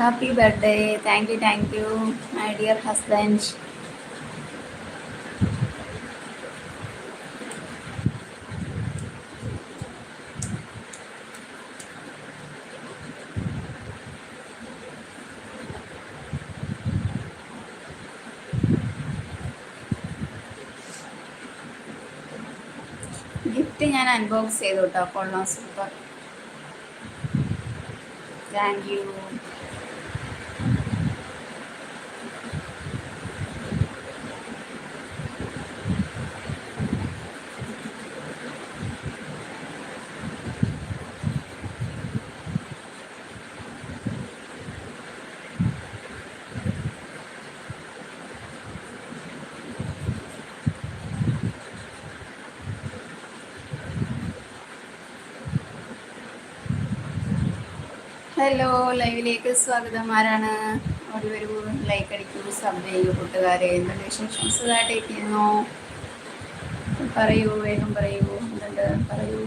Happy birthday thank you thank you my dear husband gift ഞാൻ unbox ചെയ്തു കേട്ടോ കൊള്ളാം സൂപ്പർ താങ്ക് യു ഹലോ ലൈവിലേക്ക് സ്വാഗതം. ആരാണ് ഒരു ലൈക്ക് അടിക്കൂ സബ് ചെയ്യൂ കൂട്ടുകാരെ? എന്തുണ്ട് വിശേഷം? സുഖമായിട്ടിരിക്കുന്നു പറയൂ വേഗം പറയൂ. എന്തുണ്ട്? പറയൂ.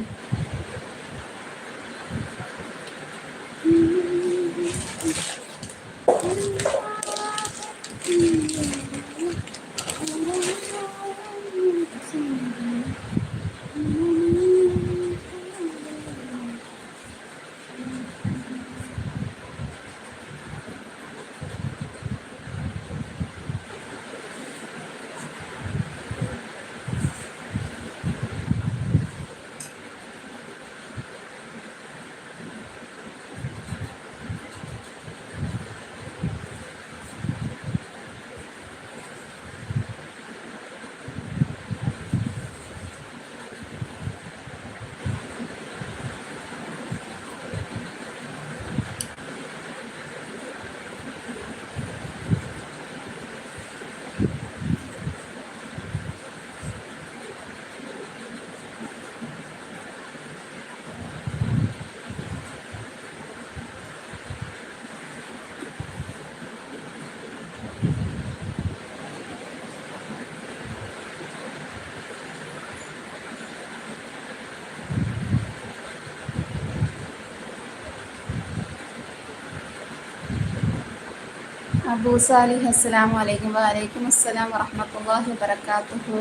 അബൂ സാലിഹ് അസ്സലാമു അലൈക്കും വലൈക്കും അസ്സലാം വറഹ്മത്തുള്ളാഹി വബറകാതുഹു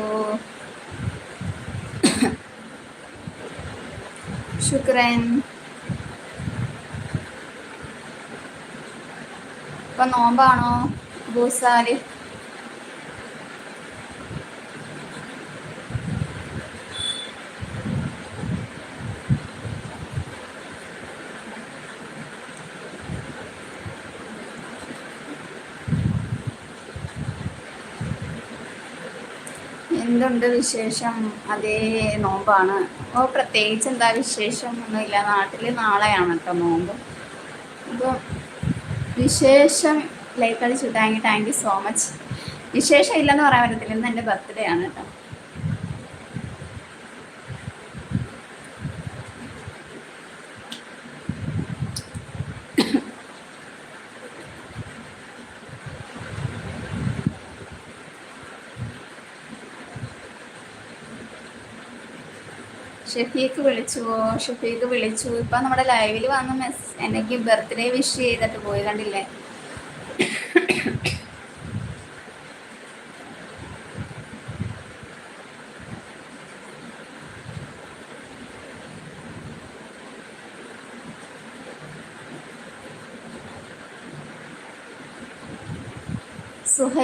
ശുക്രൻ. ഇപ്പൊ നോമ്പാണോ? അബൂ സാലിഹ്. എന്തുണ്ട് വിശേഷം? അതേ നോമ്പാണ്. ഓ പ്രത്യേകിച്ച് എന്താ വിശേഷം? ഒന്നുമില്ല. നാട്ടിൽ നാളെയാണ് കേട്ടോ നോമ്പ്. അപ്പോൾ വിശേഷം ലൈക്ക് അടിച്ചു thank you thank you so much. വിശേഷം ഇല്ലെന്ന് പറയാൻ പറ്റത്തില്ല. ഇന്ന് എന്റെ ബർത്ത്ഡേ ആണ് കേട്ടോ ഷഫീക്ക് വിളിച്ചുവോ ഷഫീഖ് വിളിച്ചു. ഇപ്പൊ നമ്മുടെ ലൈവിൽ വന്ന് മെസ് എനിക്ക് ബർത്ത്ഡേ വിഷ് ചെയ്തിട്ട് പോയി കണ്ടില്ലേ?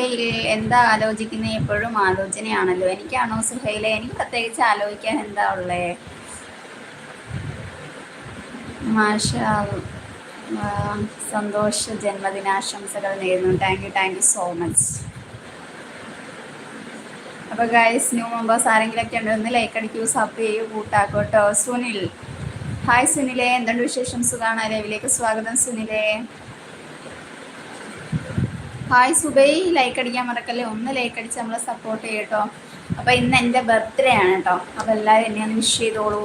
സുഹൈൽ എന്താ ആലോചിക്കുന്നത് എപ്പോഴും ആലോചനയാണല്ലോ. എനിക്കാണോ സുഹൈലെ? എനിക്ക് പ്രത്യേകിച്ച് ആലോചിക്കാൻ എന്താ ഉള്ളേ? മാഷ സന്തോഷ ജന്മദിനാശംസകൾ നേരുന്നു. Thank you thank you so much അപ്പോൾ ഗൈസ് ന്യൂ മെമ്പേഴ്സ് ആരെങ്കിലൊക്കെ ഉണ്ടോ ഒന്ന് ലൈക്ക് അടിക്കൂ സബ് ചെയ്യൂ കൂട്ടാക്കോട്ടോ. സുനിൽ. ഹായ് സുനിലെ. എന്തുണ്ട് വിശേഷം? സുഖാണ്? ലൈവിലേക്ക് സ്വാഗതം സുനിലേ. ഹായ് സുബൈ ലൈക്ക് അടിക്കാൻ മറക്കല്ലേ? ഒന്ന് ലൈക്ക് അടിച്ച് നമ്മളെ സപ്പോർട്ട് ചെയ്യട്ടോ അപ്പോൾ ഇന്ന് എന്റെ ബർത്ത്ഡേ ആണ് കേട്ടോ അപ്പോൾ എല്ലാവരും എന്നെ ഒന്ന് വിഷ് ചെയ്തോളൂ.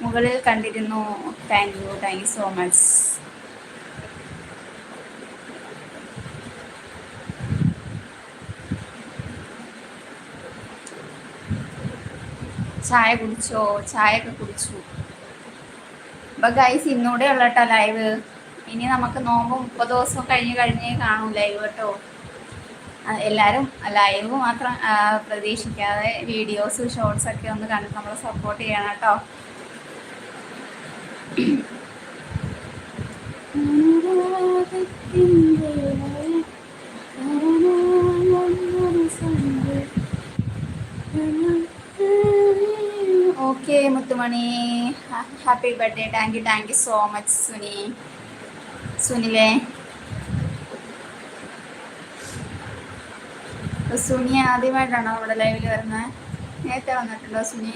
മുകളിൽ കണ്ടിരുന്നു. Thank you thank you so much ചായ കുടിച്ചോ? ചായ ഒക്കെ കുടിച്ചു. അപ്പോൾ ഗൈസ് ഇന്നൂടെ ഉള്ളട്ടോ ലൈവ് ഇനി നമുക്ക് നോമ്പ് മുപ്പത് ദിവസം കഴിഞ്ഞ് കഴിഞ്ഞേ കാണും ലൈവ് കേട്ടോ എല്ലാവരും ലൈവ് മാത്രം പ്രതീക്ഷിക്കാതെ വീഡിയോസ് ഷോർട്സ് ഒക്കെ ഒന്ന് കണ്ട് നമ്മളെ സപ്പോർട്ട് ചെയ്യണം കേട്ടോ. Okay Muthumani. Happy birthday. Thank you thank you so much Suni. സുനിലേ. Suni ആദ്യമായിട്ടാണോ നമ്മുടെ ലൈവിൽ വരുന്നത് നേരത്തെ വന്നിട്ടുണ്ടോ സുനി?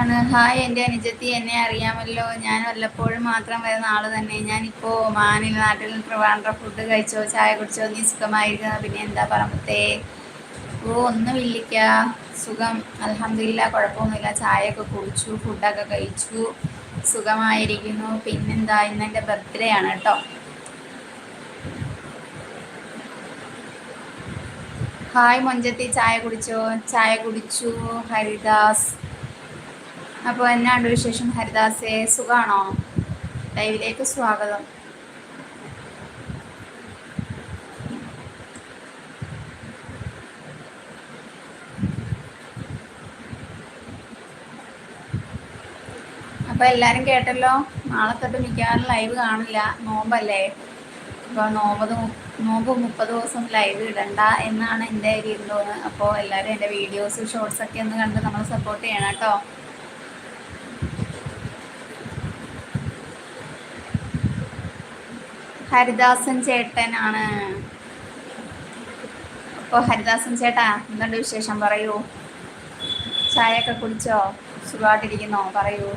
ആണ് ഹായ് എന്റെ അനുജത്തി എന്നെ അറിയാമല്ലോ. ഞാൻ വല്ലപ്പോഴും മാത്രം വരുന്ന ആൾ തന്നെ. ഞാനിപ്പോൾ മാനിൽ നാട്ടിൽ ട്രിവാൻഡ്ര ഫുഡ് കഴിച്ചോ ചായ കുടിച്ചോ നീ സുഖമായിരിക്കുന്ന? പിന്നെ എന്താ പറമ്പത്തേ? ഓ ഒന്നും ഇല്ലിക്ക. സുഖം. അലഹമില്ല കുഴപ്പമൊന്നുമില്ല. ചായയൊക്കെ കുടിച്ചു ഫുഡൊക്കെ കഴിച്ചു. സുഖമായിരിക്കുന്നു. പിന്നെന്താ ഇന്ന് എന്റെ ബർത്ത്ഡേ ആണ് കേട്ടോ. ഹായ് മൊഞ്ചത്തി ചായ കുടിച്ചോ? ചായ കുടിച്ചു ഹരിദാസ്. അപ്പോൾ എന്നാണ്ട് വിശേഷം ഹരിദാസേ? സുഖാണോ? ലൈവിലേക്ക് സ്വാഗതം. അപ്പോൾ എല്ലാരും കേട്ടല്ലോ? നാളെ തൊട്ട് മിക്കവാറും ലൈവ് കാണില്ല. നോമ്പല്ലേ? അപ്പോൾ നോമ്പത് നോമ്പ് മുപ്പത് ദിവസം ലൈവ് ഇടണ്ട എന്നാണ് എന്റെ ഒരു തോന്നുന്നത്. അപ്പോൾ എല്ലാവരും എന്റെ വീഡിയോസ് ഷോർട്സ് ഒക്കെ ഒന്ന് കണ്ട് നമ്മൾ സപ്പോർട്ട് ചെയ്യണം കേട്ടോ. ഹരിദാസൻ ചേട്ടനാണ്. അപ്പോൾ ഹരിദാസൻ ചേട്ടാ എന്തുണ്ട് വിശേഷം? പറയൂ. ചായയൊക്കെ കുടിച്ചോ? സുഖമായിട്ടിരിക്കുന്നോ? പറയൂ.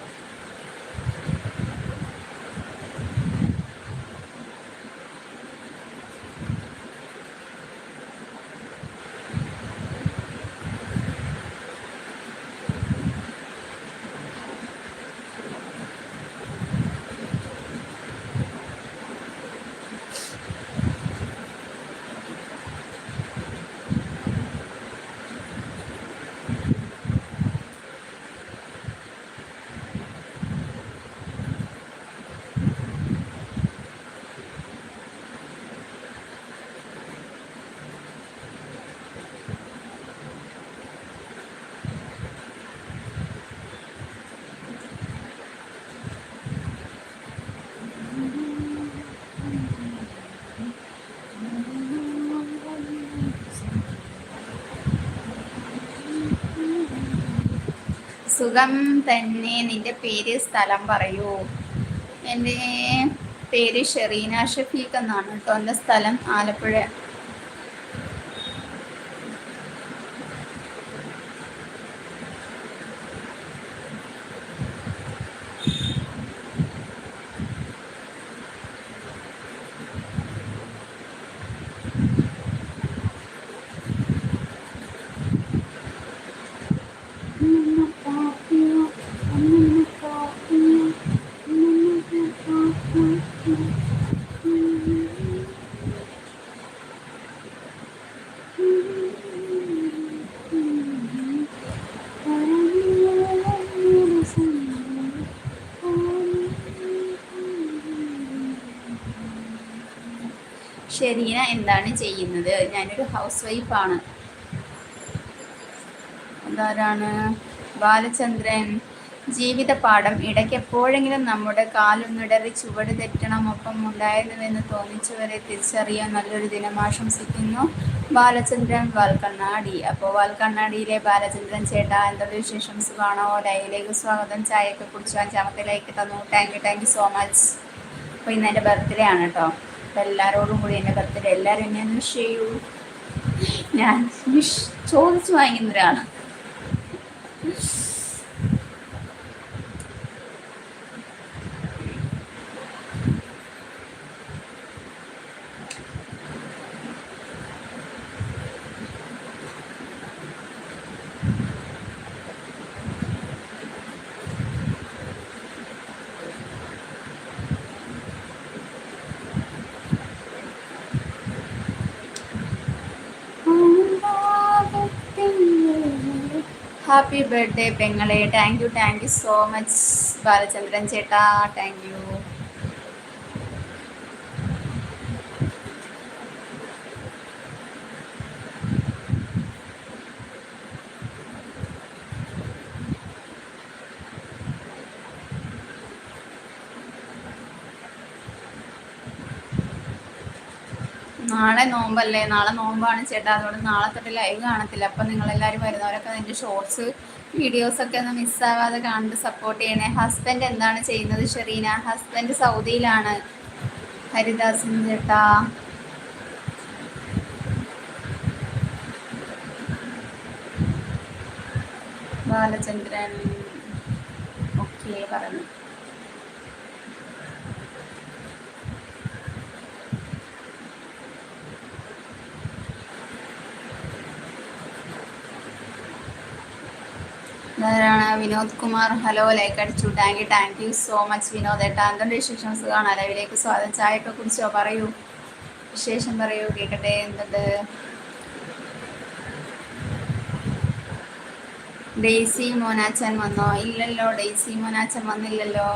സുഖം തന്നെ. നിന്റെ പേര് സ്ഥലം പറയൂ. എന്റെ പേര് ഷെറീന ഷഫീഖ് എന്നാണ് കേട്ടോ. എന്റെ സ്ഥലം ആലപ്പുഴ. എന്താണ് ചെയ്യുന്നത്? ഞാനൊരു ഹൗസ് വൈഫാണ് അതാരാണ്? ബാലചന്ദ്രൻ. ജീവിത പാഠം ഇടയ്ക്ക് എപ്പോഴെങ്കിലും നമ്മുടെ കാലൊന്നിടറി ചുവട് തെറ്റണം ഒപ്പം ഉണ്ടായിരുന്നുവെന്ന് തോന്നിച്ചവരെ തിരിച്ചറിയാൻ നല്ലൊരു ദിനം ആശംസിക്കുന്നു. ബാലചന്ദ്രൻ വാൽക്കണ്ണാടി. അപ്പോൾ വാൽക്കണ്ണാടിയിലെ ബാലചന്ദ്രൻ ചേട്ടാ എന്തൊരു വിശേഷം? സുഖമാണോ ലൈവിലേക്ക് സ്വാഗതം. ചായയൊക്കെ കുടിച്ചു അഞ്ചാമത്തെ ലൈക്ക് തന്നു. Thank you thank you so much അപ്പോൾ ഇന്ന് എന്റെ ബർത്ത്ഡേ ആണ് കേട്ടോ അപ്പോൾ എല്ലാവരോടും കൂടി എന്റെ ബർത്ത്ഡേ എല്ലാവരും എന്നെ വിഷ് ചെയ്യൂ? ഞാൻ വിഷ് ചോദിച്ചു വാങ്ങിക്കുന്ന ഒരാളാണ് ഹാപ്പി ബർത്ത്ഡേ പെങ്ങളെ thank you thank you so much Balachandran ചേട്ടാ. താങ്ക് യു നാളെ നോമ്പല്ലേ? നാളെ നോമ്പാണ് ചേട്ടാ. അതുകൊണ്ട് നാളെ തൊട്ട് ലൈവ് കാണത്തില്ല. അപ്പം നിങ്ങളെല്ലാവരും വരുന്നവരൊക്കെ അതിന്റെ ഷോർട്സ് വീഡിയോസൊക്കെ ഒന്ന് മിസ്സാവാതെ കണ്ട് സപ്പോർട്ട് ചെയ്യണേ. ഹസ്ബൻഡ് എന്താണ് ചെയ്യുന്നത് ഷെറീന? ഹസ്ബൻഡ് സൗദിയിലാണ്. ഹരിദാസൻ ചേട്ടാ. ബാലചന്ദ്രൻ. ഓക്കെ പറഞ്ഞു. വിനോദ് കുമാർ. ഹലോ ലൈക്ക് അടിച്ചു. Thank you thank you so much Vinod ഏട്ടാ. എന്തുണ്ട് വിശേഷം സുഖമാണ്? ലൈവിലേക്ക് സ്വാഗതം. ചായയൊക്കെ കുടിച്ചോ? പറയൂ. വിശേഷം പറയൂ. കേൾക്കട്ടെ എന്തുണ്ട്? ഡെയ്സി മോനാച്ചൻ വന്നോ? ഇല്ലല്ലോ ഡെയ്സി മോനാച്ചൻ വന്നില്ലല്ലോ.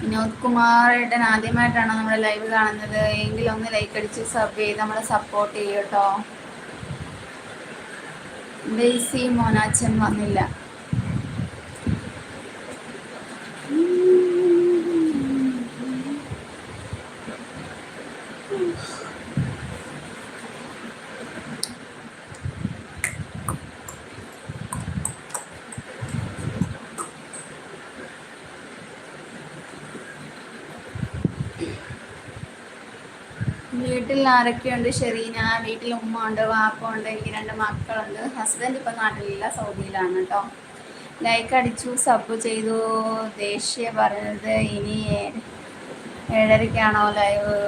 വിനോദ് കുമാർ ഏട്ടൻ ആദ്യമായിട്ടാണോ നമ്മുടെ ലൈവ് കാണുന്നത്? എങ്കിൽ ഒന്ന് ലൈക്ക് അടിച്ച് സബ് ചെയ്ത് നമ്മളെ സപ്പോർട്ട് ചെയ്യൂട്ടോ ഡെയ്സി മോനാച്ചൻ വന്നില്ല. ആരൊക്കെയുണ്ട്? ഷെറീന വീട്ടിൽ ഉമ്മ ഉണ്ട് വാപ്പ ഉണ്ട് എനിക്ക് രണ്ട് മക്കളുണ്ട്. ഹസ്ബൻഡ് ഇപ്പം നാട്ടിലില്ല സൗദിയിലാണ് കേട്ടോ ലൈക്ക് അടിച്ചു സബ് ചെയ്തു ദേഷ്യ പറഞ്ഞത് ഇനി ഏഴരയ്ക്കാണോ ലൈവ്?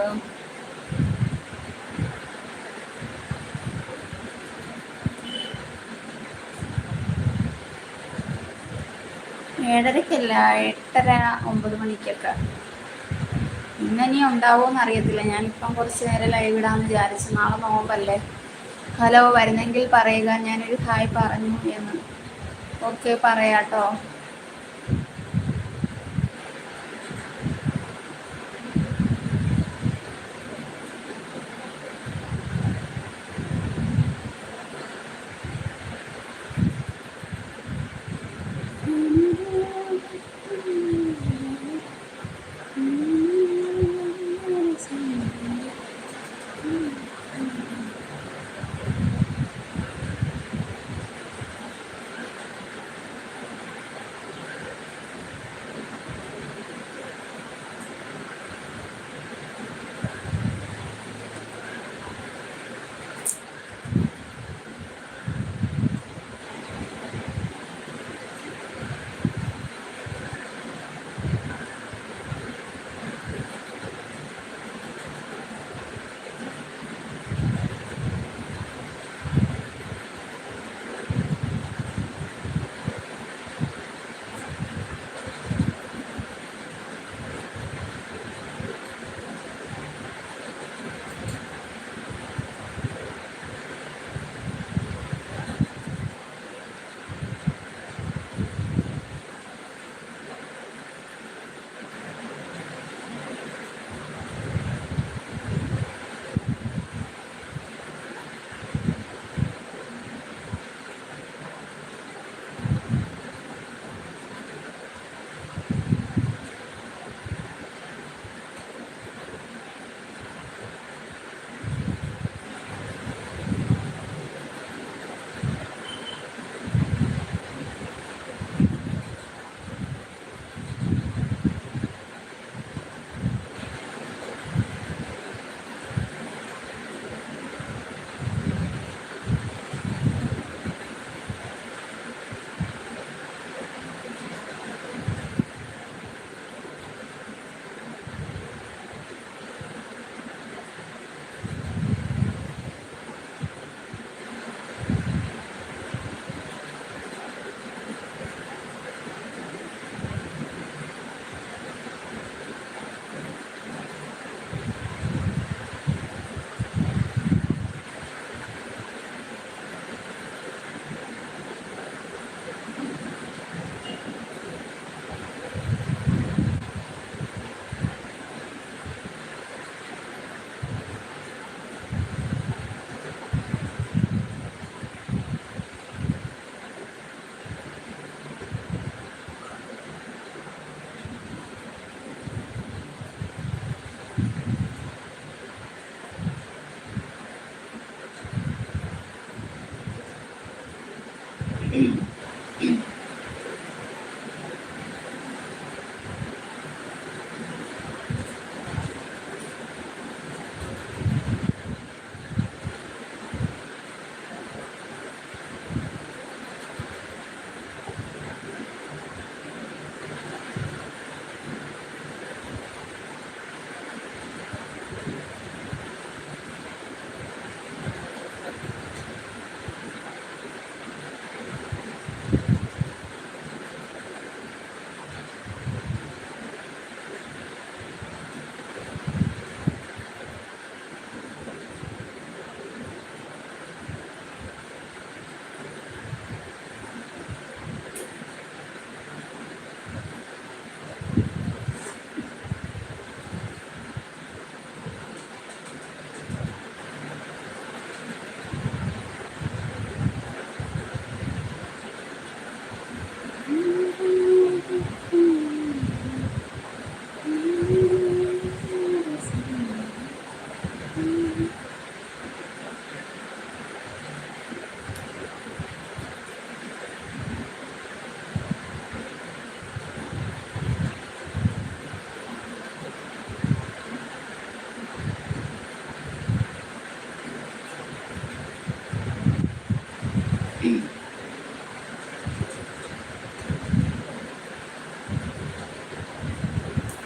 ഏഴരയ്ക്കല്ല എട്ടര ഒമ്പത് മണിക്കൊക്കെ. ഇന്ന് ഇനി എന്ന് അറിയത്തില്ല. ഞാനിപ്പം കുറച്ച് നേരം ലൈവ് ഇടാന്ന് വിചാരിച്ചു നാളെ നോമ്പല്ലേ. ഹലോ വരുന്നെങ്കിൽ പറയുക. ഞാനൊരു ഹായ് പറഞ്ഞു എന്ന്. ഓക്കെ പറയാട്ടോ.